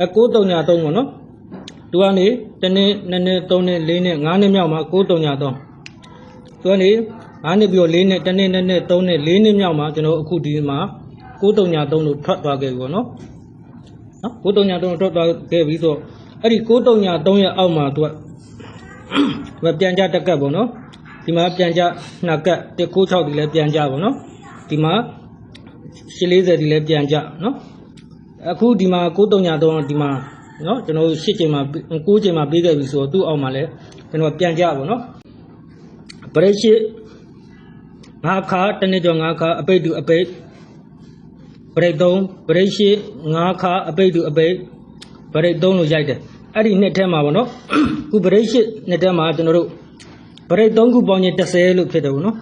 အဲ933ပေါ့နော်သူကနေတစ်နှစ်နှစ်နှစ်သုံးနှစ်လေးနှစ်ငါးနှစ်မြောက်မှာ933သူကနေငါးနှစ်ပြီးတော့လေးနှစ်တစ်နှစ်နှစ်နှစ်သုံးနှစ်လေးနှစ်မြောက်မှာကျွန်တော်အခုဒီမှာ933လို့ထွက်သွားခဲ့ပြီပေါ့နော်နော်933လို့ထွက်သွားခဲ့ပြီဆိုတော့အဲ့ဒီ933ရဲ့အောက်မှာသူကမပြန်ကြတက်ကတ်ပေါ့နော်ဒီမှာပြန်ကြနှစ်ကတ်196ဒီလည်းပြန်ကြပေါ့နော်ဒီမှာ840ဒီလည်းပြန်ကြနော် အခုဒီမှာ933ဒီမှာနော်ကျွန်တော်8ချိန်မှာ9ချိန်မှာပေးခဲ့ပြီဆိုတော့သူ့အောက်မှာလည်းကျွန်တော်ပြန်ကြပေါ့နော်ပရိရှိငါးခါတစ်နှစ်ကျော်ငါးခါအပိတ်တူအပိတ်ပရိတ်3ပရိရှိငါးခါအပိတ်တူအပိတ်ပရိတ်3လို့ရိုက်တယ်အဲ့ဒီနှစ်ထဲမှာပေါ့နော်ခုပရိရှိနှစ်ထဲမှာကျွန်တော်တို့ပရိတ်3ခုပေါင်းရင်30လို့ဖြစ်တယ်ပေါ့နော်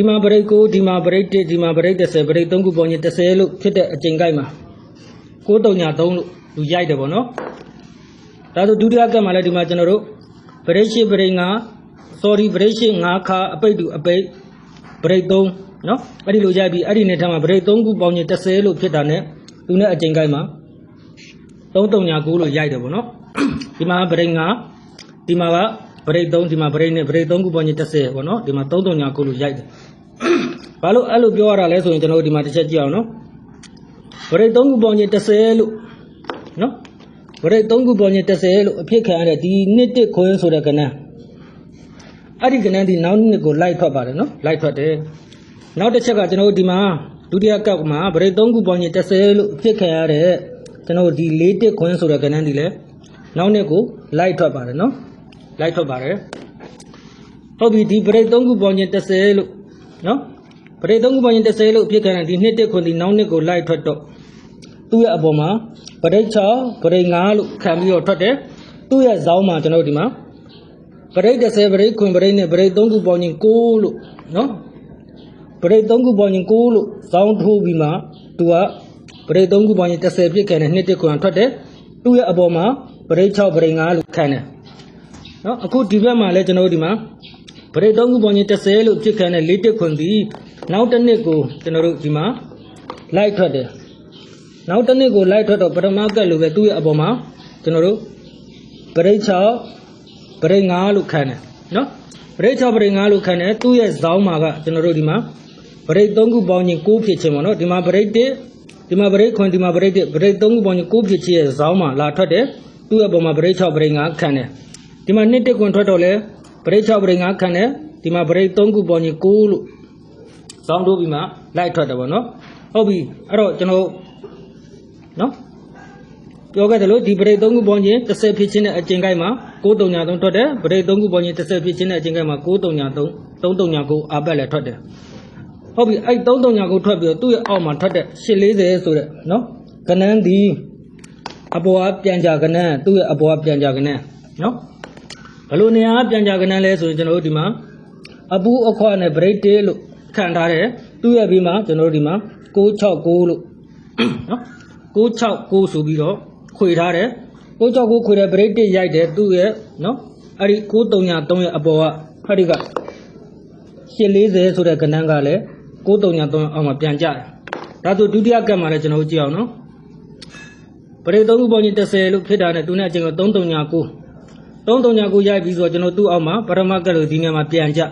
ဒီမှာပရိတ်9ဒီမှာပရိတ်1ဒီမှာပရိတ်30ပရိတ်3ခုပေါင်းရင်30လို့ဖြစ်တဲ့အချိန်ကိုက်မှာ933လို့လူရိုက်တယ်ပေါ့နော်ဒါဆိုဒုတိယကတ်မှာလည်းဒီမှာကျွန်တော်တို့ပရိတ်ရှိပရိတ်9 sorry ပရိတ်ရှိ9ခါအပိတ်တူအပိတ်ပရိတ်3နော်အဲ့ဒီလိုရိုက်ပြီးအဲ့ဒီနှစ်ထဲမှာပရိတ်3ခုပေါင်းရင်30လို့ဖြစ်တာ ਨੇ သူနဲ့အချိန်ကိုက်မှာ339လို့ရိုက်တယ်ပေါ့နော်ဒီမှာပရိတ်9ဒီမှာက ပရိတ်3ဒီမှာပရိတ်နဲ့ပရိတ်3ခုပေါင်းရင်30ပေါ့နော်ဒီမှာ339လို့ရိုက်တယ်ဘာလို့အဲ့လိုပြောရတာလဲဆိုရင်ကျွန်တော်တို့ဒီမှာတစ်ချက်ကြည့်အောင်နော်ပရိတ်3ခုပေါင်းရင်30လို့နော်ပရိတ်3ခုပေါင်းရင်30လို့အဖြစ်ခံရတဲ့ဒီနှစ်တစ်ခွင်းဆိုတဲ့ကဏ္ဍအဲ့ဒီကဏ္ဍဒီနောက်နှစ်ကိုလိုက်ထွက်ပါတယ်နော်လိုက်ထွက်တယ်နောက်တစ်ချက်ကကျွန်တော်တို့ဒီမှာဒုတိယကပ်မှာပရိတ်3ခုပေါင်းရင်30လို့အဖြစ်ခံရတဲ့ကျွန်တော်တို့ဒီ၄တစ်ခွင်းဆိုတဲ့ကဏ္ဍဒီလဲနောက်နှစ်ကိုလိုက်ထွက်ပါတယ်နော် လိုက်ထွက်ပါတယ်ဟုတ်ပြီဒီပရိတ်3ခုပေါင်းရင်30လို့နော်ပရိတ်3ခုပေါင်းရင်30လို့အဖြစ်ခံရတဲ့ဒီနှစ်တစ်ခွင်းဒီနောက်နှစ်ကိုလိုက်ထွက်တော့သူ့ရဲ့အပေါ်မှာပရိတ်6ပရိတ်5လို့ခံပြီးတော့ထွက်တယ်သူ့ရဲ့ဇောင်းမှာကျွန်တော်တို့ဒီမှာပရိတ်30ပရိတ်ခွင်ပရိတ်နဲ့ပရိတ်3ခုပေါင်းရင်6လို့နော်ပရိတ်3ခုပေါင်းရင်6လို့ဇောင်းထိုးပြီးမှသူကပရိတ်3ခုပေါင်းရင်30ဖြစ်ခဲ့တဲ့နှစ်တစ်ခွင်ထွက်တယ်သူ့ရဲ့အပေါ်မှာပရိတ်6ပရိတ်5လို့ခံတယ် နော်အခုဒီဘက်မှာလည်းကျွန်တော်တို့ဒီမှာပရိတ်3ခုပေါင်းရင်30လို့ဖြစ်ခဲ့တဲ့လေးတစ်ခွင်ပြီးနောက်တစ်နှစ်ကိုကျွန်တော်တို့ဒီမှာလိုက်ထွက်တယ်နောက်တစ်နှစ်ကိုလိုက်ထွက်တော့ပထမကက်လိုပဲသူ့ရဲ့အပေါ်မှာကျွန်တော်တို့ပရိတ်6ပရိတ်5လို့ခံတယ်နော်ပရိတ်6ပရိတ်5လို့ခံတယ်သူ့ရဲ့ဇောင်းမှာကကျွန်တော်တို့ဒီမှာပရိတ်3ခုပေါင်းရင်6ဖြစ်ခြင်းပေါ့နော်ဒီမှာပရိတ်1ဒီမှာပရိတ်ခွန်ဒီမှာပရိတ်1ပရိတ်3ခုပေါင်းရင်6ဖြစ်ခြင်းရဲ့ဇောင်းမှာလာထွက်တယ်သူ့ရဲ့အပေါ်မှာပရိတ်6ပရိတ်5ခံတယ် ဒီမှာနှစ်တစ်ခွန်ထွက်တော့လဲပရိတ်6ပရိတ်5ခံတယ်ဒီမှာပရိတ်3ခုပေါင်းရင်6လို့ဇောင်းတို့ပြီးမှလိုက်ထွက်တယ်ပေါ့နော်ဟုတ်ပြီအဲ့တော့ကျွန်တော်နော်ပြောခဲ့တယ်လို့ဒီပရိတ်3ခုပေါင်းခြင်း30ဖြစ်ခြင်းတဲ့အကျင့်ကိုက်မှာ933ထွက်တယ်ပရိတ်3ခုပေါင်းခြင်း30ဖြစ်ခြင်းတဲ့အကျင့်ကိုက်မှာ933 339အာပတ်လည်းထွက်တယ်ဟုတ်ပြီအဲ့339ထွက်ပြီးတော့သူ့ရဲ့အောက်မှာထွက်တဲ့840ဆိုတဲ့နော်ကနန်းဒီအပေါ်ကပြန်ကြကနန်းသူ့ရဲ့အပေါ်ကပြန်ကြကနန်းနော် ဘယ်လိုနေရာကပြန်ကြကနန်းလဲဆိုရင်ကျွန်တော်တို့ဒီမှာအပူအခွားနဲ့ပရိတ်တေးလို့ခံထားတယ်သူ့ရဲ့ပြီးမှာကျွန်တော်တို့ဒီမှာ669လို့နော်669ဆိုပြီးတော့ခွေထားတယ်669ခွေတဲ့ break တစ်ရိုက်တယ်သူ့ရဲ့နော်အဲ့ဒီ933ရဲ့အပေါ်ကဟာဒီက840ဆိုတဲ့ကဏ္ဍကလည်း933အောက်မှာပြန်ကျတယ်ဒါဆိုဒုတိယကတ်မှာလည်းကျွန်တော်တို့ကြည့်အောင်နော်ပရိသုံးခုပေါင်းရင်30လို့ဖြစ်တာနဲ့သူနဲ့အချင်းက339 339ရိုက်ပြီးဆိုတော့ကျွန်တော်သူ့အောက်မှာပရမကတ်လို့ဒီနေရာမှာပြန်ကျ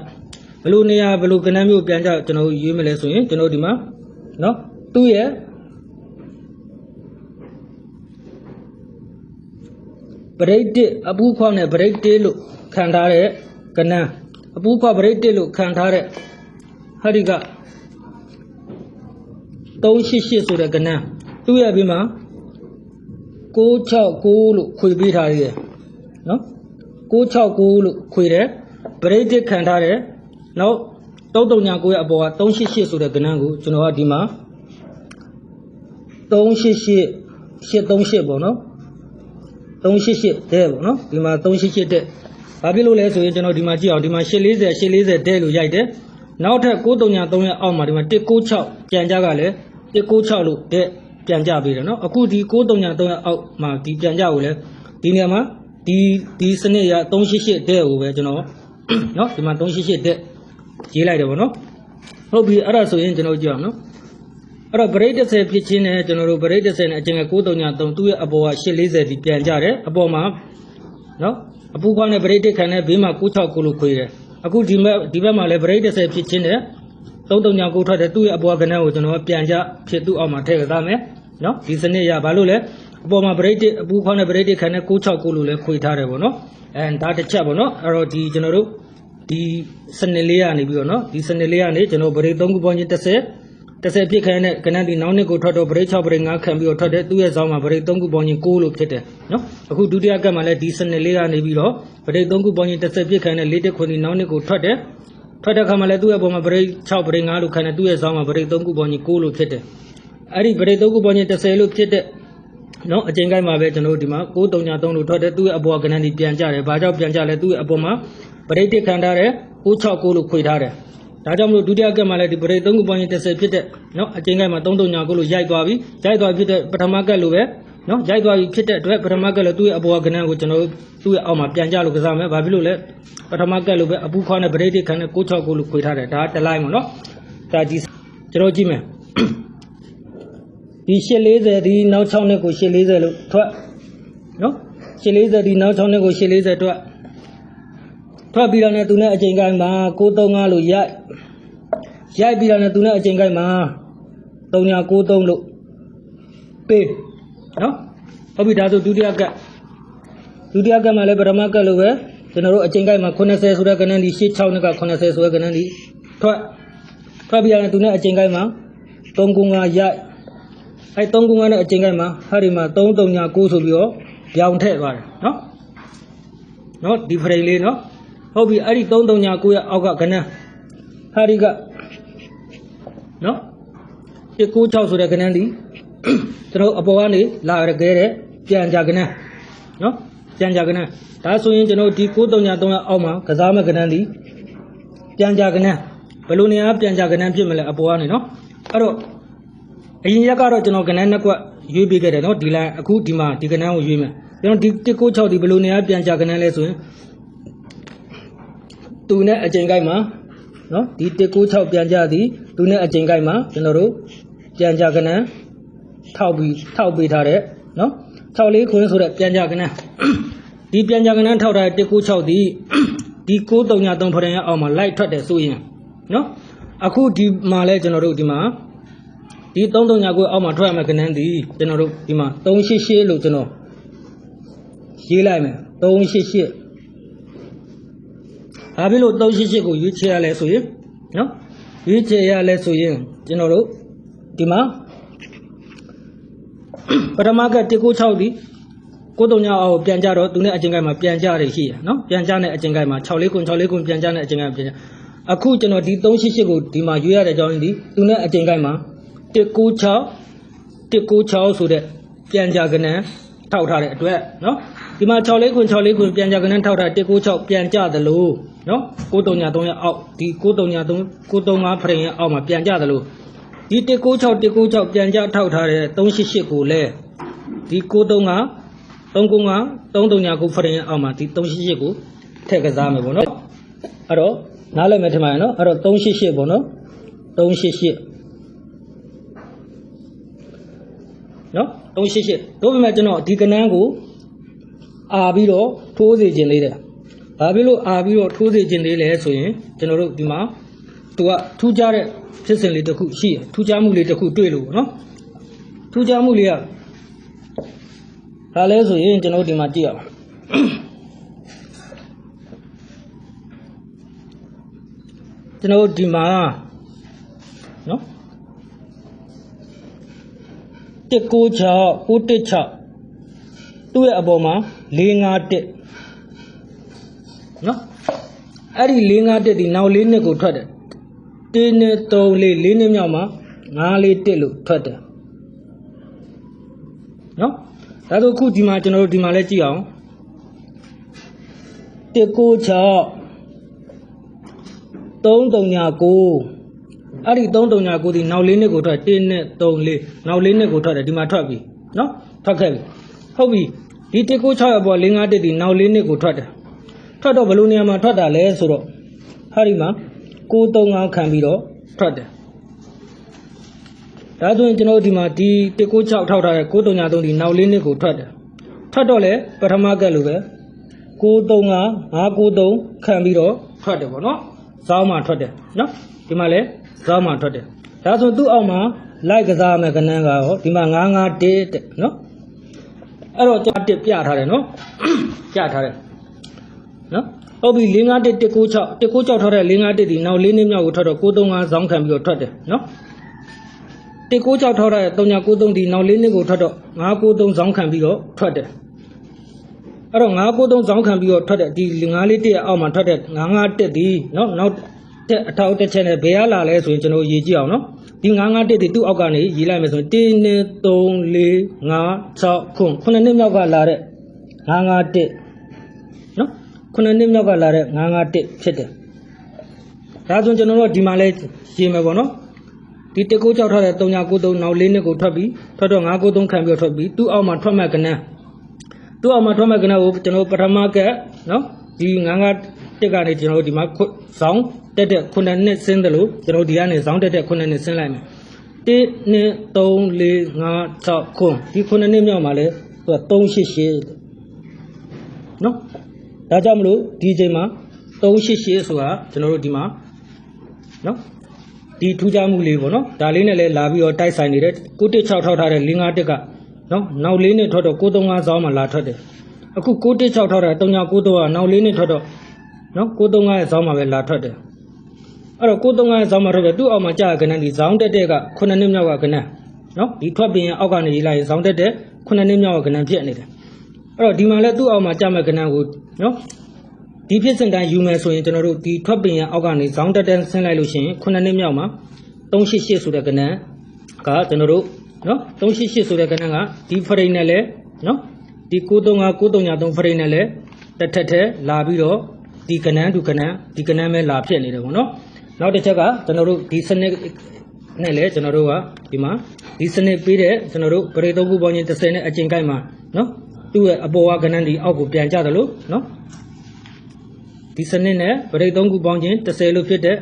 ဘယ်လိုနေရာဘယ်လိုကဏ္ဍမျိုးပြန်ကျကျွန်တော်ရွေးမလဲဆိုရင်ကျွန်တော်ဒီမှာနော်သူ့ရဲ့ပရိတ်တစ်အပူးခွောက်နဲ့ပရိတ်တေးလို့ခံထားတဲ့ကနန်းအပူးခွောက်ပရိတ်တစ်လို့ခံထားတဲ့ဟာဒီက388ဆိုတဲ့ကနန်းသူ့ရဲ့ပြီးမှာ669လို့ခွေပေးထားရည်နော် 669လို့ခွေတယ်ပရိတ်တစ်ခံထားတဲ့နောက်339ရဲ့အပေါ်က388ဆိုတဲ့ကနန်းကိုကျွန်တော်ကဒီမှာ388 838ပေါ့နော်388တဲ့ပေါ့နော်ဒီမှာ388တဲ့ဘာဖြစ်လို့လဲဆိုရင်ကျွန်တော်ဒီမှာကြည့်အောင်ဒီမှာ840 840တဲ့လို့ရိုက်တယ်နောက်ထပ်933ရဲ့အောက်မှာဒီမှာ196ပြန်ကြကလည်း196လို့တဲ့ပြန်ကြပေးတယ်နော်အခုဒီ933ရဲ့အောက်မှာဒီပြန်ကြကိုလည်းဒီနေရာမှာ ဒီဒီစနစ်ရ388တဲ့ကိုပဲကျွန်တော်နော်ဒီမှာ388တဲ့ရေးလိုက်တယ်ပေါ့နော်ဟုတ်ပြီအဲ့ဒါဆိုရင်ကျွန်တော်ကြည့်အောင်နော်အဲ့တော့ဗရိတ်30ဖြစ်ချင်းနဲ့ကျွန်တော်တို့ဗရိတ်30နဲ့အကျင်က933သူ့ရဲ့အပေါ်က840ဒီပြန်ကြတယ်အပေါ်မှာနော်အပူခွားနဲ့ဗရိတ်တစ်ခံနဲ့ဘေးမှာ969လို့ခွေတယ်အခုဒီဘက်ဒီဘက်မှာလည်းဗရိတ်30ဖြစ်ချင်းနဲ့339ထွက်တယ်သူ့ရဲ့အပေါ်ကဏ္ဍကိုကျွန်တော်ကပြန်ကြဖြစ်သူ့အောက်မှာထည့်ကြသားမယ်နော်ဒီစနစ်ရဘာလို့လဲ အပေါ်မှာဗရိတ်တစ်အပူခွားနဲ့ဗရိတ်တစ်ခံနဲ့969လို့လည်းခွေထားတယ်ပေါ့နော်အဲဒါတစ်ချက်ပေါ့နော်အဲ့တော့ဒီကျွန်တော်တို့ဒီစနစ်လေးကနေပြီးတော့နော်ဒီစနစ်လေးကနေကျွန်တော်ဗရိတ်3ခုပေါင်းချင်း30 30ပြစ်ခိုင်းတဲ့ကနန်းဒီနောက်နှစ်ကိုထွက်တော့ဗရိတ်6ဗရိတ်5ခံပြီးတော့ထွက်တဲ့သူ့ရဲ့ဇောင်းမှာဗရိတ်3ခုပေါင်းချင်း6လို့ဖြစ်တယ်နော်အခုဒုတိယကတ်မှာလည်းဒီစနစ်လေးကနေပြီးတော့ဗရိတ်3ခုပေါင်းချင်း30ပြစ်ခိုင်းတဲ့၄တက်ခွန်ဒီနောက်နှစ်ကိုထွက်တယ်ထွက်တဲ့ခါမှာလည်းသူ့ရဲ့ပုံမှာဗရိတ်6ဗရိတ်5လို့ခံတဲ့သူ့ရဲ့ဇောင်းမှာဗရိတ်3ခုပေါင်းချင်း6လို့ဖြစ်တယ်အဲ့ဒီဗရိတ်3ခုပေါင်းချင်း30လို့ဖြစ်တဲ့ နော်အချိန်ကိုက်မှာပဲကျွန်တော်တို့ဒီမှာ933လို့ထွက်တယ်သူ့ရဲ့အပေါ်ကဏ္ဍဒီပြန်ကြတယ်ဘာကြောင့်ပြန်ကြလဲသူ့ရဲ့အပေါ်မှာပရိတ်တိခံထားတယ်969လို့ခွေထားတယ်ဒါကြောင့်မလို့ဒုတိယကက်မှာလည်းဒီပရိတ်3.30ဖြစ်တဲ့နော်အချိန်ကိုက်မှာ339လို့ရိုက်သွားပြီရိုက်သွားဖြစ်တဲ့ပထမကက်လိုပဲနော်ရိုက်သွားပြီဖြစ်တဲ့အတွက်ပထမကက်လိုသူ့ရဲ့အပေါ်ကဏ္ဍကိုကျွန်တော်တို့သူ့ရဲ့အောက်မှာပြန်ကြလို့ကစားမယ်ဘာဖြစ်လို့လဲပထမကက်လိုပဲအပူခွားနဲ့ပရိတ်တိခံနဲ့969လို့ခွေထားတယ်ဒါကတလိုက်မှာနော်ဒါကြည့်ကျွန်တော်ကြည့်မယ် ဒီ840ဒီနောက်6နှစ်ကို840လို့ထွက်နော်840ဒီနောက်6နှစ်ကို840ထွက်ထွက်ပြီးတော့ねသူနဲ့အချိန်ကိုင်းမှာ935လို့ရိုက်ရိုက်ပြီးတော့ねသူနဲ့အချိန်ကိုင်းမှာ3993လို့ပေးနော်ဟုတ်ပြီဒါဆိုဒုတိယကက်ဒုတိယကက်မှာလည်းပထမကက်လို့ပဲကျွန်တော်တို့အချိန်ကိုက်မှာ80ဆိုတဲ့ကဏ္ဍဒီ86နဲ့က80ဆိုတဲ့ကဏ္ဍဒီထွက်ထွက်ပြီးတော့သူနဲ့အချိန်ကိုက်မှာ395ရိုက် အဲ395နဲ့အချိန်ကိုက်မှာဟာဒီမှာ339ဆိုပြီးတော့ပြောင်းထည့်သွားတယ်နော်နော်ဒီဖရိတ်လေးနော်ဟုတ်ပြီအဲ့ဒီ339ရဲ့အောက်ကကဏ္ဍဟာဒီကနော်196ဆိုတဲ့ကဏ္ဍဒီကျွန်တော်အပေါ်ကနေလာရခဲ့တဲ့ပြန်ကြကဏ္ဍနော်ပြန်ကြကဏ္ဍဒါဆိုရင်ကျွန်တော်ဒီ933အောက်မှာကစားမဲ့ကဏ္ဍဒီပြန်ကြကဏ္ဍဘယ်လိုနေရာပြန်ကြကဏ္ဍဖြစ်မလဲအပေါ်ကနေနော်အဲ့တော့ အရင်ရက်ကတော့ကျွန်တော်ကဏ္ဍနှစ်ကွက်ရွေးပေးခဲ့တယ်နော်ဒီလိုင်းအခုဒီမှာဒီကဏ္ဍကိုရွေးမယ်ကျွန်တော်ဒီ196ဒီဘယ်လိုနေရာပြန်ကြကဏ္ဍလဲဆိုရင်သူနဲ့အချိန်ကိုက်မှာနော်ဒီ196ပြန်ကြသည်သူနဲ့အချိန်ကိုက်မှာကျွန်တော်တို့ပြန်ကြကနန်းထောက်ပြီးထောက်ပေးထားတဲ့နော်64ခွင်းဆိုတဲ့ပြန်ကြကနန်းဒီပြန်ကြကနန်းထောက်ထားတဲ့196ဒီဒီ933ဖရင်ရအောင်မှာလိုက်ထွက်တယ်ဆိုရင်နော်အခုဒီမှာလဲကျွန်တော်တို့ဒီမှာ ဒီ339ကိုအောက်မှာထွက်ရမယ်ကနန်းဒီကျွန်တော်တို့ဒီမှာ388လို့ကျွန်တော်ရေးလိုက်မယ်388။ဘာဖြစ်လို့388ကိုရွေးချယ်ရလဲဆိုရင်နော်ရွေးချယ်ရလဲဆိုရင်ကျွန်တော်တို့ဒီမှာပထမက196ဒီ939အောက်ပြန်ကြတော့သူနဲ့အကျဉ်းကိုက်မှာပြန်ကြရရှိရနော်ပြန်ကြတဲ့အကျဉ်းကိုက်မှာ64ခု64ခုပြန်ကြတဲ့အကျဉ်းကိုက်ပြန်ကြအခုကျွန်တော်ဒီ388ကိုဒီမှာရွေးရတဲ့အကြောင်းရင်းဒီသူနဲ့အကျဉ်းကိုက်မှာ 196 196ဆိုတဲ့ပြန်ကြကနန်းထောက်ထားတဲ့အတွက်နော်ဒီမှာ64ခွန်64ခွန်ပြန်ကြကနန်းထောက်ထား196ပြန်ကြသလိုနော်933ရဲ့အောက်ဒီ933 935ဖရင်ရဲ့အောက်မှာပြန်ကြသလိုဒီ196 196ပြန်ကြထောက်ထားတဲ့388ကိုလည်းဒီ935 395 339ကိုဖရင်ရဲ့အောက်မှာဒီ388ကိုထည့်ကစားမယ်ပေါ့နော်အဲ့တော့နားလည်မယ်ထင်ပါတယ်နော်အဲ့တော့388ပေါ့နော်388 နော်388တို့ပေမဲ့ကျွန်တော်ဒီကနန်းကိုအာပြီးတော့ထိုးစေခြင်းလေးတယ်။ဘာဖြစ်လို့အာပြီးတော့ထိုးစေခြင်းလေးလဲဆိုရင်ကျွန်တော်တို့ဒီမှာသူကထူးခြားတဲ့ဖြစ်စဉ်လေးတစ်ခုရှိတယ်။ထူးခြားမှုလေးတစ်ခုတွေ့လို့ပေါ့နော်။ထူးခြားမှုလေးကဒါလဲဆိုရင်ကျွန်တော်တို့ဒီမှာကြည့်အောင်။ကျွန်တော်တို့ဒီမှာနော် 196 916သူ့ရဲ့အပေါ်မှာ451နော်အဲ့ဒီ451ဒီနောက်၄နှစ်ကိုထွက်တယ်1နဲ့3 4 4နှစ်မြောက်မှာ9လေး1လို့ထွက်တယ်နော်ဒါဆိုခုဒီမှာကျွန်တော်တို့ဒီမှာလဲကြည့်အောင်196 339 အဲ့ဒီ339ဒီနောက်လေးနှစ်ကိုထွက်1နဲ့3 4နောက်လေးနှစ်ကိုထွက်တယ်ဒီမှာထွက်ပြီနော်ထွက်ခဲ့ပြီဟုတ်ပြီဒီ196အပေါ်551ဒီနောက်လေးနှစ်ကိုထွက်တယ်ထွက်တော့ဘယ်လိုနေရာမှာထွက်တာလဲဆိုတော့ဟာဒီမှာ635ခံပြီးတော့ထွက်တယ်ဒါဆိုရင်ကျွန်တော်တို့ဒီမှာဒီ196ထောက်ထားတဲ့933ဒီနောက်လေးနှစ်ကိုထွက်တယ်ထွက်တော့လေပထမကက်လိုပဲ935 593ခံပြီးတော့ထွက်တယ်ပေါ့နော်ဇောင်းမှထွက်တယ်နော်ဒီမှာလေ ဇောင်းမှထွက်တယ်ဒါဆိုသူ့အောက်မှာလိုက်ကစားမယ်ကနန်းကရောဒီမှာ951တဲ့နော်အဲ့တော့ကျွန်တော်တစ်ပြထားတယ်နော်ပြထားတယ်နော်ဟုတ်ပြီ551 196 196ထားတဲ့551ဒီနောက်လေးနှစ်မြောက်ကိုထွက်တော့935ဇောင်းခံပြီးတော့ထွက်တယ်နော်196ထောက်ရတဲ့3993ဒီနောက်လေးနှစ်ကိုထွက်တော့993ဇောင်းခံပြီးတော့ထွက်တယ်အဲ့တော့993ဇောင်းခံပြီးတော့ထွက်တဲ့ဒီ9လေးတစ်ရဲ့အောက်မှာထွက်တဲ့951ဒီနော်နောက်တက် အထောက်တစ်ချက်နဲ့ဘယ်ရလာလဲဆိုရင်ကျွန်တော်ရေးကြည့်အောင်နော်ဒီ951ဒီသူ့အောက်ကနေရေးလိုက်မယ်ဆိုရင်1 2 3 4 5 6ခုခုနှစ်နှစ်မြောက်ကလာတဲ့951နော်ခုနှစ်နှစ်မြောက်ကလာတဲ့951ဖြစ်တယ်ဒါဆိုကျွန်တော်တို့ဒီမှာလဲရေးမယ်ပေါ့နော်ဒီတကုတ်ကြောက်ထားတဲ့3993နောက်လေးနှစ်ကိုထွက်ပြီးထွက်တော့993ခံပြီးတော့ထွက်ပြီးသူ့အောက်မှာထွက်မဲ့ကနန်းသူ့အောက်မှာထွက်မဲ့ကနန်းကိုကျွန်တော်ပထမကက်နော်ဒီ991 တက်ကနေကျွန်တော်ဒီမှာခွဇောင်းတက်တဲ့ခုနှစ်နှစ်ဆင်းတယ်လို့ကျွန်တော်ဒီကနေဇောင်းတက်တဲ့ခုနှစ်နှစ်ဆင်းလိုက်မယ်1 2 3 4 5 6ခုဒီခုနှစ်နှစ်မြောက်မှာလဲသူက388နော်ဒါကြောင့်မလို့ဒီအချိန်မှာ388ဆိုတာကျွန်တော်တို့ဒီမှာနော်ဒီထူးခြားမှုလေးပေါ့နော်ဒါလေးနဲ့လည်းလာပြီးတော့တိုက်ဆိုင်နေတဲ့916ထောက်ထားတဲ့551ကနော်နောက်လေးနဲ့ထွက်တော့935ဇောင်းမှာလာထွက်တယ်အခု916ထောက်ထားတဲ့3993ကနောက်လေးနဲ့ထွက်တော့ နော်935ရဲ့ဇောင်းမှာပဲလာထွက်တယ်အဲ့တော့935ရဲ့ဇောင်းမှာထွက်တယ်သူ့အောက်မှာကြာကနန်းဒီဇောင်းတက်တဲ့က9နှစ်မြောက်ကကနန်းနော်ဒီထွက်ပင်ရဲ့အောက်ကနေရေးလိုက်ရင်ဇောင်းတက်တဲ့9နှစ်မြောက်ကကနန်းဖြစ်နေတယ်အဲ့တော့ဒီမှာလည်းသူ့အောက်မှာကြာမဲ့ကနန်းကိုနော်ဒီဖြစ်စဉ်တိုင်းယူမယ်ဆိုရင်ကျွန်တော်တို့ဒီထွက်ပင်ရအောက်ကနေဇောင်းတက်တန်းဆင်းလိုက်လို့ရှိရင်ခုနှစ်နှစ်မြောက်မှာ388ဆိုတဲ့ကဏ္ဍကကျွန်တော်တို့နော်388ဆိုတဲ့ကဏ္ဍကဒီဖရိတ်နဲ့လဲနော်ဒီ935 933ဖရိတ်နဲ့လဲတစ်ထက်ထက်လာပြီးတော့ ဒီကဏ္ဍဒုကဏ္ဍဒီကဏ္ဍပဲလာဖြစ်နေတယ်ပေါ့နော်နောက်တစ်ချက်ကကျွန်တော်တို့ဒီစနစ်နဲ့လဲကျွန်တော်တို့ကဒီမှာဒီစနစ်ပေးတဲ့ကျွန်တော်တို့ပရိသုံးခုပေါင်းချင်း30နဲ့အကျင်ကိုက်မှာနော်သူ့ရဲ့အပေါ်ကကဏ္ဍဒီအောက်ကိုပြန်ကြတယ်လို့နော်ဒီစနစ်နဲ့ဗရိတ်သုံးခုပေါင်းခြင်း30လို့ဖြစ်တဲ့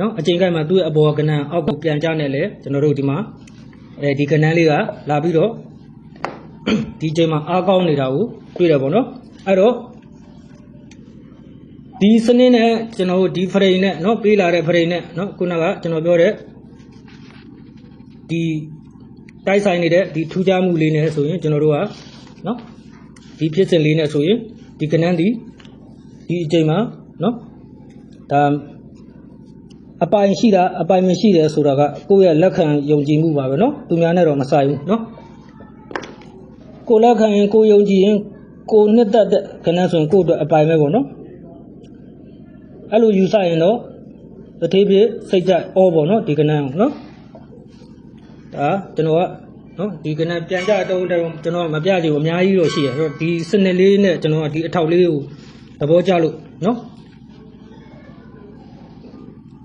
နော်အချိန်ကိုက်မှာသူ့ရဲ့အပေါ်ကဏ္ဍအောက်ကိုပြန်ကြနေလေကျွန်တော်တို့ဒီမှာအဲဒီကဏ္ဍလေးကလာပြီးတော့ဒီချိန်မှာအားကောင်းနေတာကိုတွေ့တယ်ပေါ့နော်အဲ့တော့ ဒီစနစ်နဲ့ကျွန်တော်တို့ဒီဖရိန်နဲ့နော်ပေးလာတဲ့ဖရိန်နဲ့နော်ခုနကကျွန်တော်ပြောတဲ့ဒီတိုက်ဆိုင်နေတဲ့ဒီထူးခြားမှုလေးနဲ့ဆိုရင်ကျွန်တော်တို့ကနော်ဒီဖြစ်စဉ်လေးနဲ့ဆိုရင်ဒီကဏ္ဍဒီဒီအချိန်မှာနော်ဒါအပိုင်ရှိတာအပိုင်မရှိတယ်ဆိုတာကကိုယ့်ရဲ့လက်ခံယုံကြည်မှုပါပဲနော်သူများနဲ့တော့မဆိုင်ဘူးနော်ကိုယ်လက်ခံရင်ကိုယ်ယုံကြည်ရင်ကိုယ်နှစ်သက်တဲ့ခဏဆိုရင်ကိုယ့်အတွက်အပိုင်ပဲပေါ့နော် အဲ့လိုယူဆရင်တော့တတိပြည့်စိတ်ကြဩပေါ့နော်ဒီကဏ္ဍနော်ဒါကျွန်တော်ကနော်ဒီကဏ္ဍပြန်ကြတုံးတုံးကျွန်တော်ကမပြကြဘူးအများကြီးတော့ရှိရအဲ့တော့ဒီစနစ်လေးနဲ့ကျွန်တော်ကဒီအထောက်လေးကိုသဘောကျလို့နော်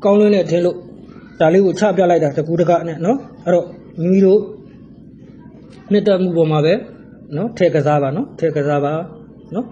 ကောင်းလွန်းတဲ့ထင်းလို့ဒါလေးကိုချပြလိုက်တာတကူတကနဲ့နော်အဲ့တော့မိမိတို့နှစ်တက်မှုပေါ်မှာပဲနော်ထဲကစားပါနော်ထဲကစားပါနော်